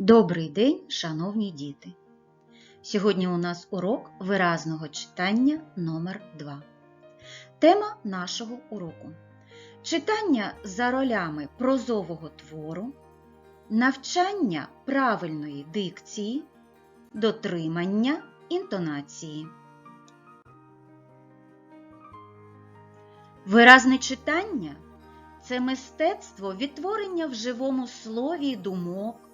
Добрий день, шановні діти! Сьогодні у нас урок виразного читання номер 2 Тема нашого уроку читання за ролями прозового твору, навчання правильної дикції, дотримання інтонації. Виразне читання це мистецтво відтворення в живому слові думок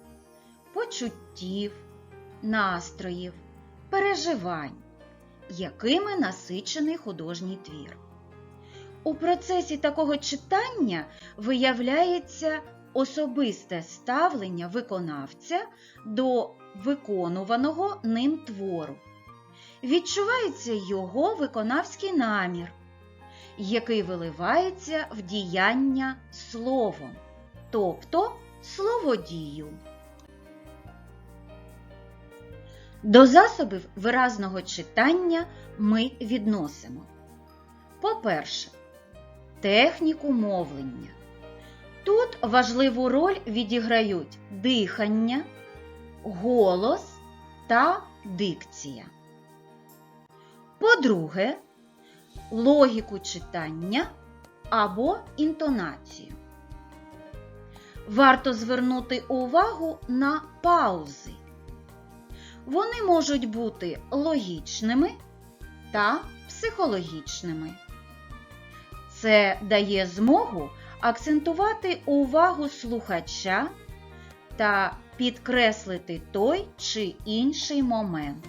почуттів, настроїв, переживань, якими насичений художній твір. У процесі такого читання виявляється особисте ставлення виконавця до виконуваного ним твору. Відчувається його виконавський намір, який виливається в діяння словом, тобто словодію. До засобів виразного читання ми відносимо. По-перше, техніку мовлення. Тут важливу роль відіграють дихання, голос та дикція. По-друге, логіку читання або інтонацію. Варто звернути увагу на паузи. Вони можуть бути логічними та психологічними. Це дає змогу акцентувати увагу слухача та підкреслити той чи інший момент.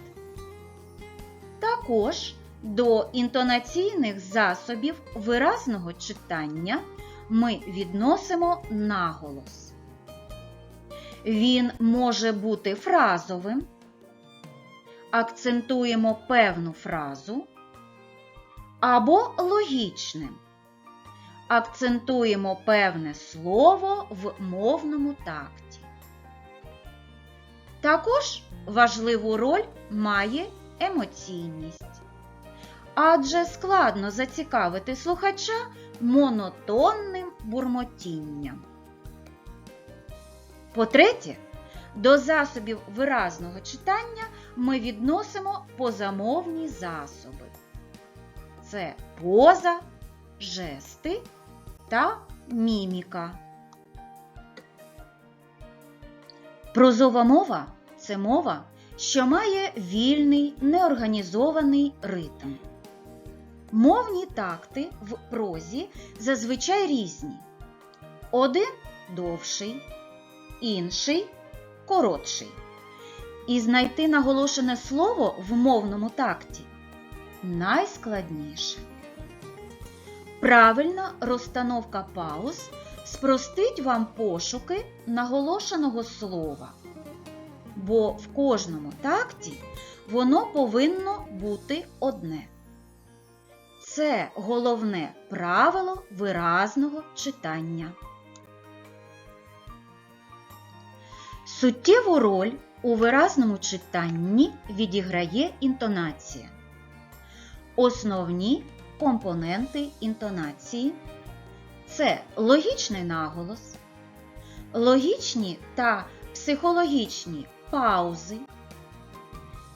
Також до інтонаційних засобів виразного читання ми відносимо наголос. Він може бути фразовим акцентуємо певну фразу або логічним. Акцентуємо певне слово в мовному такті. Також важливу роль має емоційність. Адже складно зацікавити слухача монотонним бурмотінням. По-третє, до засобів виразного читання ми відносимо позамовні засоби. Це поза, жести та міміка. Прозова мова це мова, що має вільний неорганізований ритм. Мовні такти в прозі зазвичай різні. Один довший, інший коротший. І знайти наголошене слово в мовному такті найскладніше. Правильна розстановка пауз спростить вам пошуки наголошеного слова, бо в кожному такті воно повинно бути одне. Це головне правило виразного читання. Суттєву роль у виразному читанні відіграє інтонація. Основні компоненти інтонації це логічний наголос, логічні та психологічні паузи,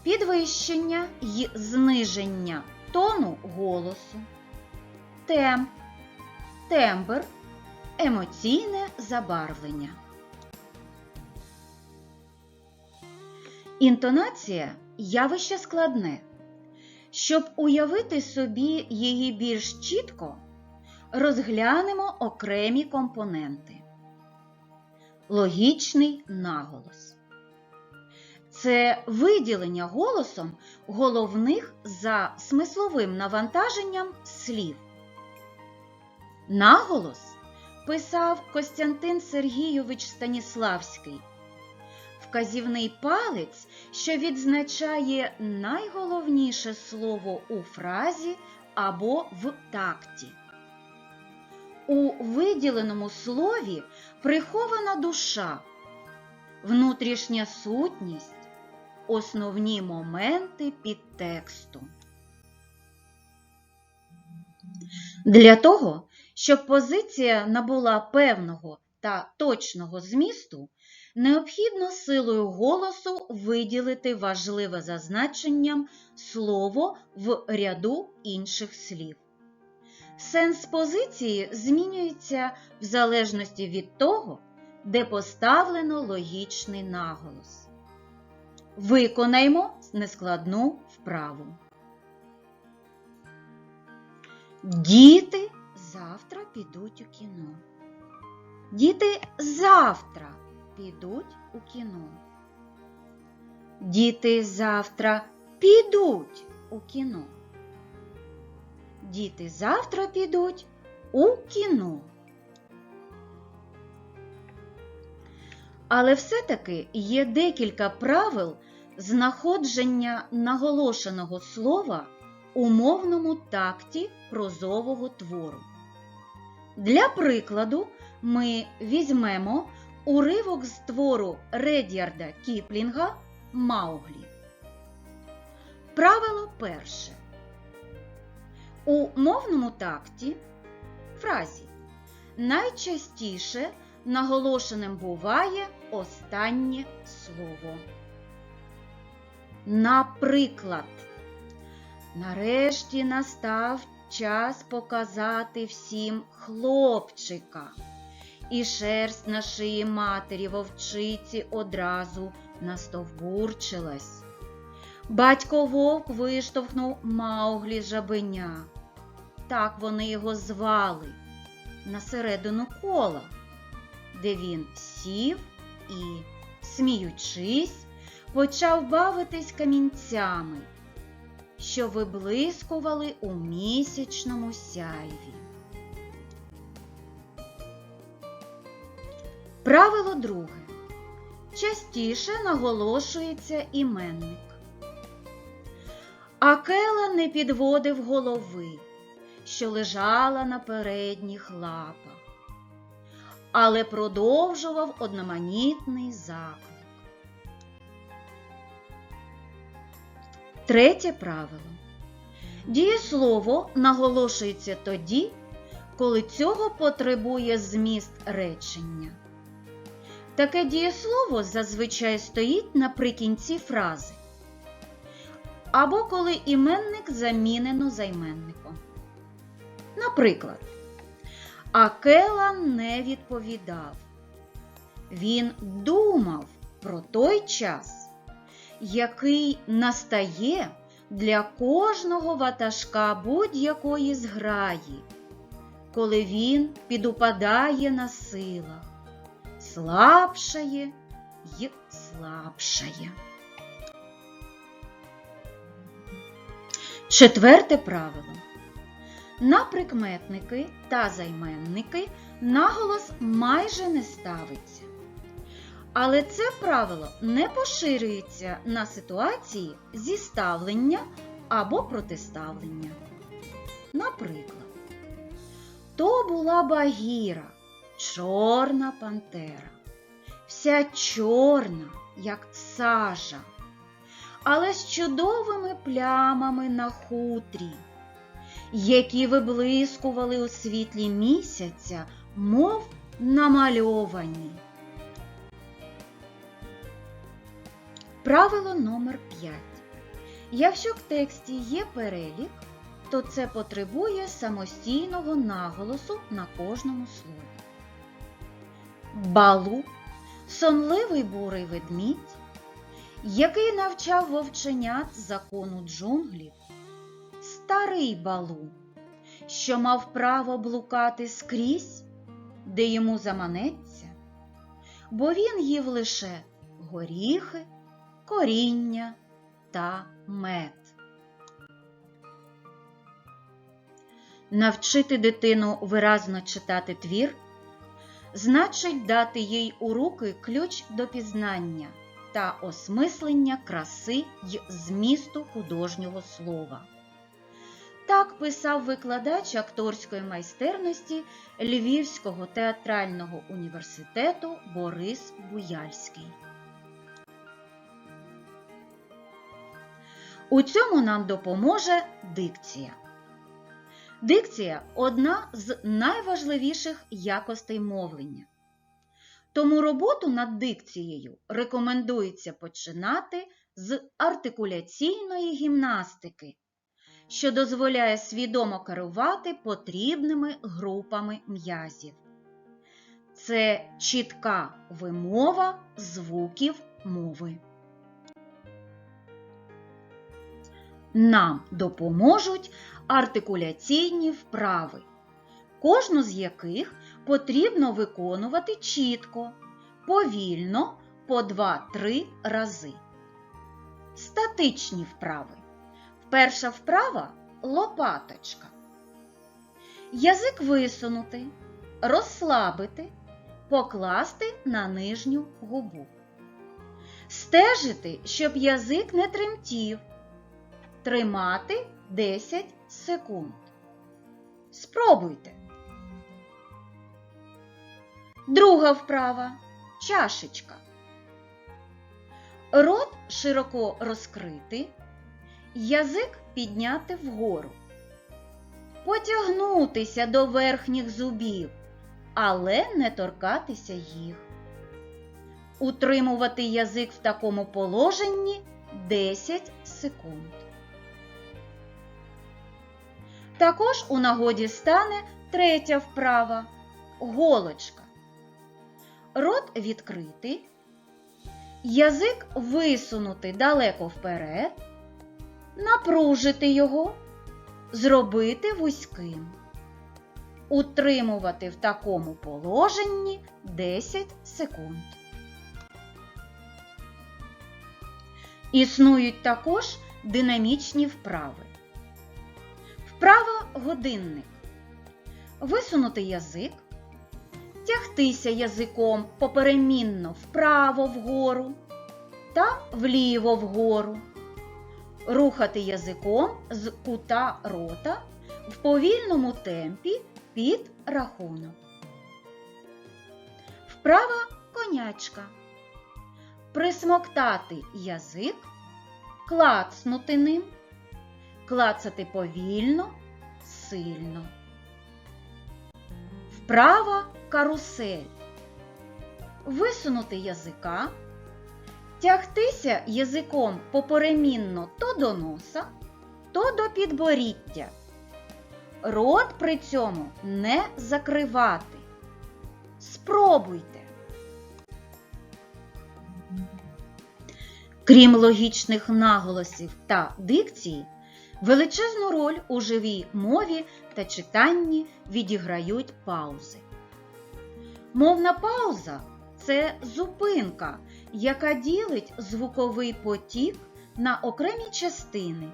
підвищення й зниження тону голосу, темп, тембр, емоційне забарвлення. Інтонація явище складне. Щоб уявити собі її більш чітко, розглянемо окремі компоненти. Логічний наголос. Це виділення голосом головних за смисловим навантаженням слів. Наголос писав Костянтин Сергійович Станіславський вказівний палець, що відзначає найголовніше слово у фразі або в такті. У виділеному слові прихована душа, внутрішня сутність, основні моменти підтексту. Для того, щоб позиція набула певного та точного змісту, необхідно силою голосу виділити важливе за значенням слово в ряду інших слів. Сенс позиції змінюється в залежності від того, де поставлено логічний наголос. Виконаймо нескладну вправу. Діти завтра підуть у кіно. Діти завтра підуть у кіно. Діти завтра підуть у кіно. Діти завтра підуть у кіно. Але все-таки є декілька правил знаходження наголошеного слова у мовному такті прозового твору. Для прикладу ми візьмемо уривок з твору Редярда Кіплінга Мауглі. Правило перше. У мовному такті фразі найчастіше наголошеним буває останнє слово. Наприклад, нарешті настав час показати всім хлопчика, і шерсть на шиї матері вовчиці одразу настовбурчилась. Батько вовк виштовхнув Мауглі жабеня. Так вони його звали на середину кола, де він сів і, сміючись, почав бавитись камінцями, що виблискували у місячному сяйві. Правило друге. Частіше наголошується іменник. Акела не підводив голови, що лежала на передніх лапах, але продовжував одноманітний заклик. Третє правило. Дієслово наголошується тоді, коли цього потребує зміст речення. Таке дієслово зазвичай стоїть наприкінці фрази. Або коли іменник замінено займенником. Наприклад, Акела не відповідав. Він думав про той час, який настає для кожного ватажка будь-якої зграї, коли він підупадає на силах, слабшає й слабшає. Четверте правило. На прикметники та займенники наголос майже не ставиться. Але це правило не поширюється на ситуації зіставлення або протиставлення. Наприклад, то була Багіра, чорна пантера, вся чорна, як сажа, але з чудовими плямами на хутрі, які виблискували у світлі місяця, мов намальовані. Правило номер 5. Якщо в тексті є перелік, то це потребує самостійного наголосу на кожному слові. Балу сонливий бурий ведмідь, який навчав вовченят закону джунглів, старий балу, що мав право блукати скрізь, де йому заманеться, бо він їв лише горіхи коріння та мед. Навчити дитину виразно читати твір значить дати їй у руки ключ до пізнання та осмислення краси й змісту художнього слова. Так писав викладач акторської майстерності Львівського театрального університету Борис Буяльський. У цьому нам допоможе дикція. Дикція одна з найважливіших якостей мовлення. Тому роботу над дикцією рекомендується починати з артикуляційної гімнастики, що дозволяє свідомо керувати потрібними групами м'язів. Це чітка вимова звуків мови. Нам допоможуть артикуляційні вправи, кожну з яких потрібно виконувати чітко, повільно по 2-3 рази. Статичні вправи. Перша вправа лопаточка. Язик висунути, розслабити, покласти на нижню губу. Стежити, щоб язик не тремтів. Тримати 10 секунд. Спробуйте. Друга вправа чашечка. Рот широко розкрити, язик підняти вгору. Потягнутися до верхніх зубів, але не торкатися їх. Утримувати язик в такому положенні 10 секунд. Також у нагоді стане третя вправа голочка. Рот відкритий, язик висунути далеко вперед, напружити його, зробити вузьким. Утримувати в такому положенні 10 секунд. Існують також динамічні вправи. Вправа годинник. Висунути язик, тягтися язиком поперемінно вправо вгору та вліво вгору, рухати язиком з кута рота в повільному темпі під рахунок. Вправа конячка. Присмоктати язик, клацнути ним клацати повільно, сильно. Вправа карусель. Висунути язика, тягтися язиком поперемінно то до носа, то до підборіддя. Рот при цьому не закривати. Спробуйте. Крім логічних наголосів та дикції, Величезну роль у живій мові та читанні відіграють паузи. Мовна пауза це зупинка, яка ділить звуковий потік на окремі частини,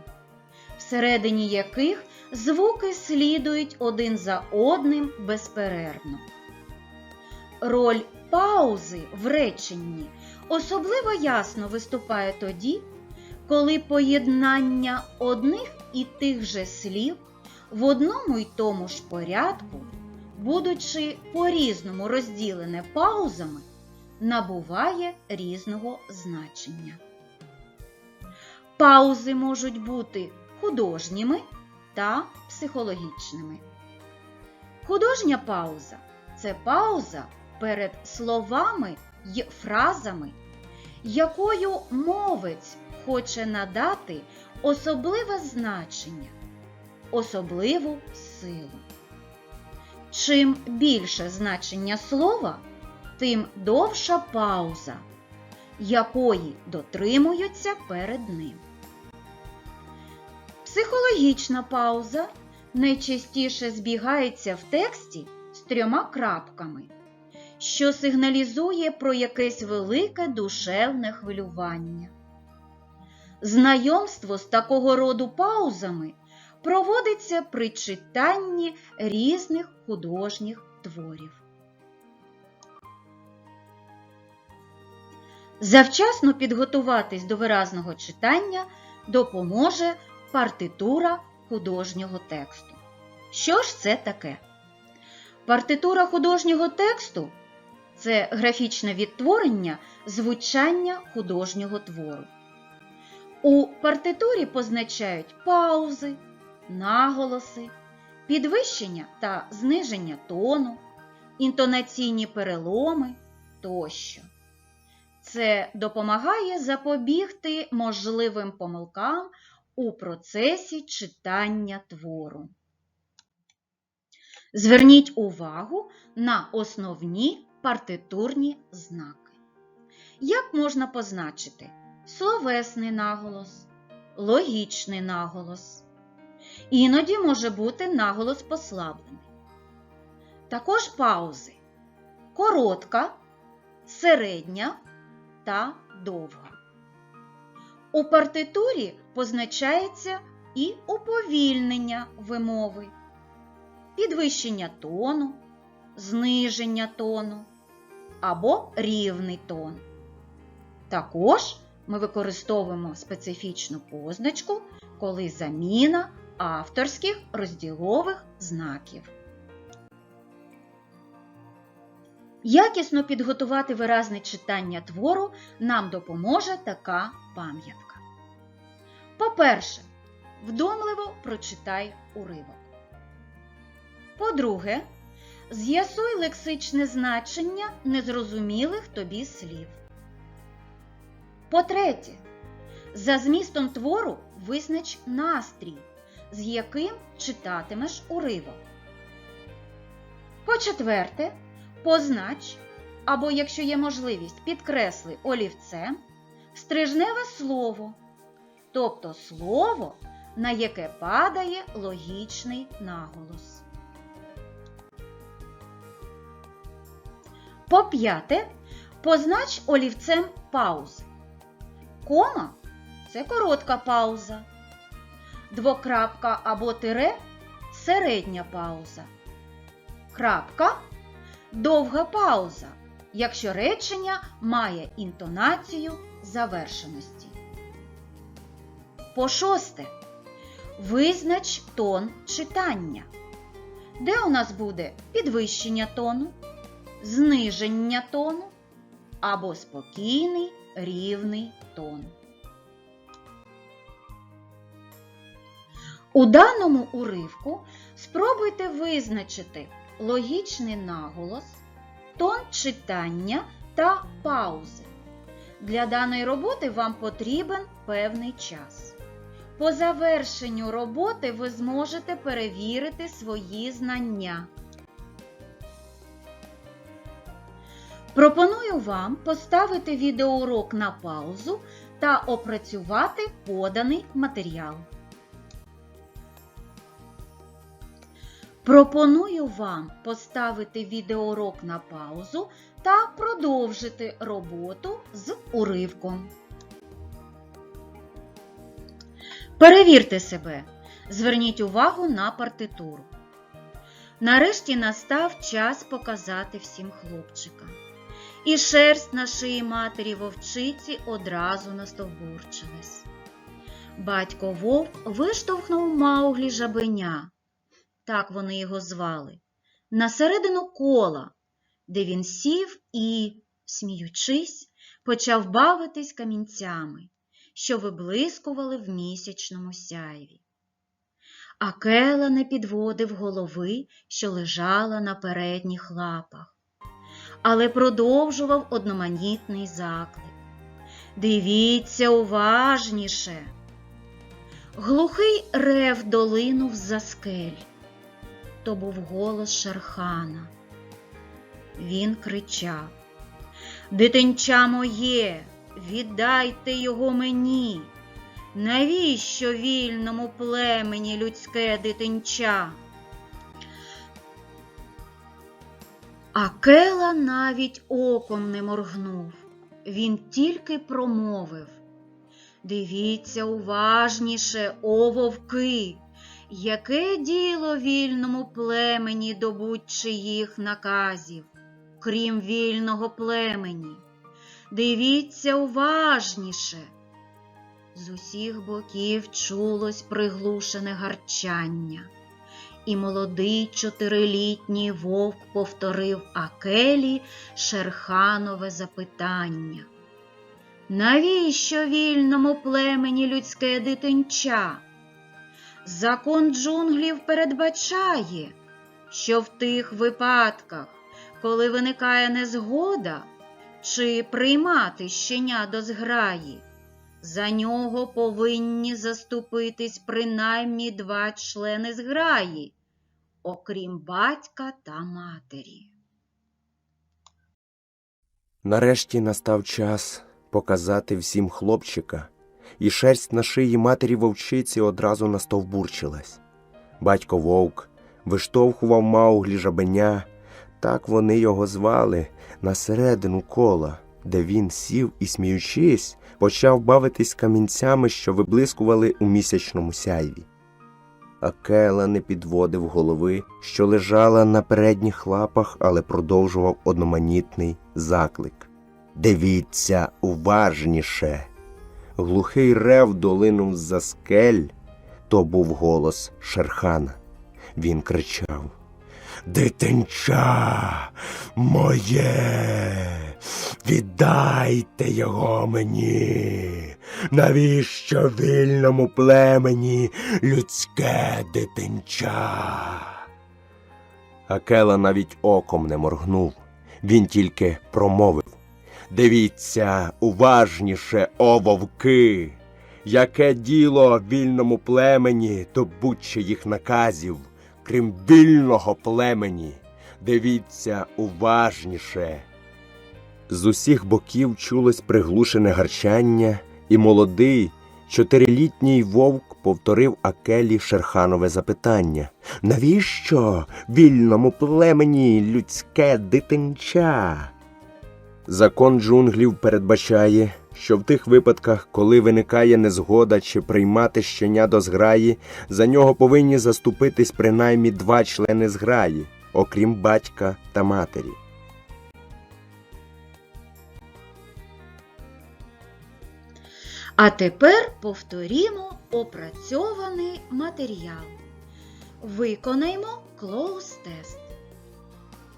всередині яких звуки слідують один за одним безперервно. Роль паузи в реченні особливо ясно виступає тоді, коли поєднання одних і тих же слів в одному й тому ж порядку, будучи по-різному розділене паузами, набуває різного значення. Паузи можуть бути художніми та психологічними. Художня пауза це пауза перед словами й фразами, якою мовець хоче надати особливе значення, особливу силу. Чим більше значення слова, тим довша пауза, якої дотримуються перед ним. Психологічна пауза найчастіше збігається в тексті з трьома крапками, що сигналізує про якесь велике душевне хвилювання. Знайомство з такого роду паузами проводиться при читанні різних художніх творів. Завчасно підготуватись до виразного читання допоможе партитура художнього тексту. Що ж це таке? Партитура художнього тексту це графічне відтворення звучання художнього твору. У партитурі позначають паузи, наголоси, підвищення та зниження тону, інтонаційні переломи, тощо. Це допомагає запобігти можливим помилкам у процесі читання твору. Зверніть увагу на основні партитурні знаки. Як можна позначити словесний наголос, логічний наголос. Іноді може бути наголос послаблений. Також паузи коротка, середня та довга. У партитурі позначається і уповільнення вимови, підвищення тону, зниження тону або рівний тон. Також ми використовуємо специфічну позначку, коли заміна авторських розділових знаків. Якісно підготувати виразне читання твору нам допоможе така пам'ятка. По-перше, вдомливо прочитай уривок. По-друге, з'ясуй лексичне значення незрозумілих тобі слів. По-третє, за змістом твору визнач настрій, з яким читатимеш уривок. По-четверте, познач або, якщо є можливість, підкресли олівцем стрижневе слово, тобто слово, на яке падає логічний наголос. По-п'яте, познач олівцем паузи. Кома це коротка пауза. Двокрапка або тире середня пауза. Крапка довга пауза, якщо речення має інтонацію завершеності. По шосте. Визнач тон читання. Де у нас буде підвищення тону, зниження тону або спокійний рівний тон. У даному уривку спробуйте визначити логічний наголос, тон читання та паузи. Для даної роботи вам потрібен певний час. По завершенню роботи ви зможете перевірити свої знання. Пропоную вам поставити відеоурок на паузу та опрацювати поданий матеріал. Пропоную вам поставити відеоурок на паузу та продовжити роботу з уривком. Перевірте себе. Зверніть увагу на партитуру. Нарешті настав час показати всім хлопчика. І шерсть на шиї матері вовчиці одразу настовбурчилась. Батько вовк виштовхнув Мауглі жабеня, так вони його звали, на середину кола, де він сів і, сміючись, почав бавитись камінцями, що виблискували в місячному сяйві. А Кела не підводив голови, що лежала на передніх лапах, але продовжував одноманітний заклик. Дивіться уважніше. Глухий рев долинув за скель. То був голос Шерхана. Він кричав Дитинча моє, віддайте його мені. Навіщо вільному племені людське дитинча? А Кела навіть оком не моргнув. Він тільки промовив Дивіться уважніше, о вовки, яке діло вільному племені до будь-чиїх наказів, крім вільного племені. Дивіться уважніше. З усіх боків чулось приглушене гарчання, і молодий чотирилітній вовк повторив Акелі Шерханове запитання. Навіщо вільному племені людське дитинча? Закон джунглів передбачає, що в тих випадках, коли виникає незгода, чи приймати щеня до зграї. За нього повинні заступитись принаймні два члени зграї, окрім батька та матері. Нарешті настав час показати всім хлопчика, і шерсть на шиї матері вовчиці одразу настовбурчилась. Батько вовк виштовхував Мауглі жабеня, так вони його звали, на середину кола, де він сів і, сміючись, почав бавитись камінцями, що виблискували у місячному сяйві. Акела не підводив голови, що лежала на передніх лапах, але продовжував одноманітний заклик. Дивіться уважніше. Глухий рев долинув з-за скель. То був голос Шерхана. Він кричав Дитинча моє, віддайте його мені. Навіщо вільному племені людське дитинча? Акела навіть оком не моргнув. Він тільки промовив Дивіться уважніше, о вовки, яке діло вільному племені до будь-чиїх наказів, крім вільного племені. Дивіться уважніше. З усіх боків чулось приглушене гарчання, і молодий, чотирилітній вовк повторив Акелі Шерханове запитання Навіщо вільному племені людське дитинча? Закон джунглів передбачає, що в тих випадках, коли виникає незгода чи приймати щеня до зграї, за нього повинні заступитись принаймні два члени зграї, окрім батька та матері. А тепер повторімо опрацьований матеріал. Виконаймо клоус-тест.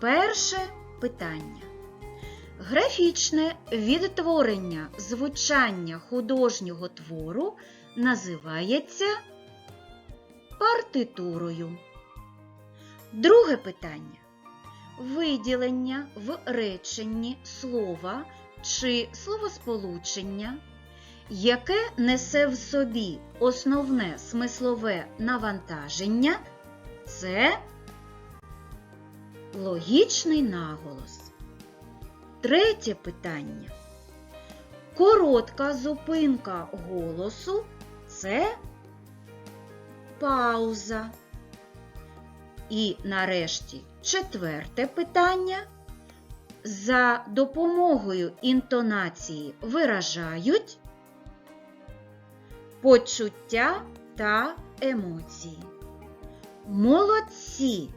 Перше питання. Графічне відтворення звучання художнього твору називається партитурою. Друге питання. Виділення в реченні слова чи словосполучення, яке несе в собі основне смислове навантаження, це логічний наголос. Третє питання. Коротка зупинка голосу це пауза. І нарешті четверте питання. За допомогою інтонації виражають почуття та емоції. Молодці!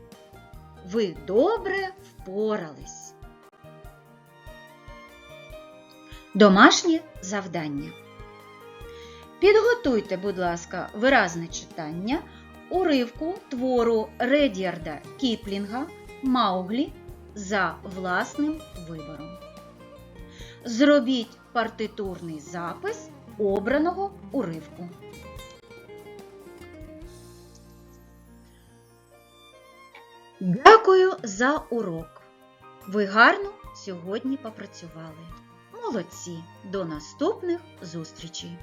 Ви добре впорались. Домашнє завдання. Підготуйте, будь ласка, виразне читання уривку твору Редіарда Кіплінга Мауглі за власним вибором. Зробіть партитурний запис обраного уривку. Дякую за урок. Ви гарно сьогодні попрацювали. Молодці! До наступних зустрічей!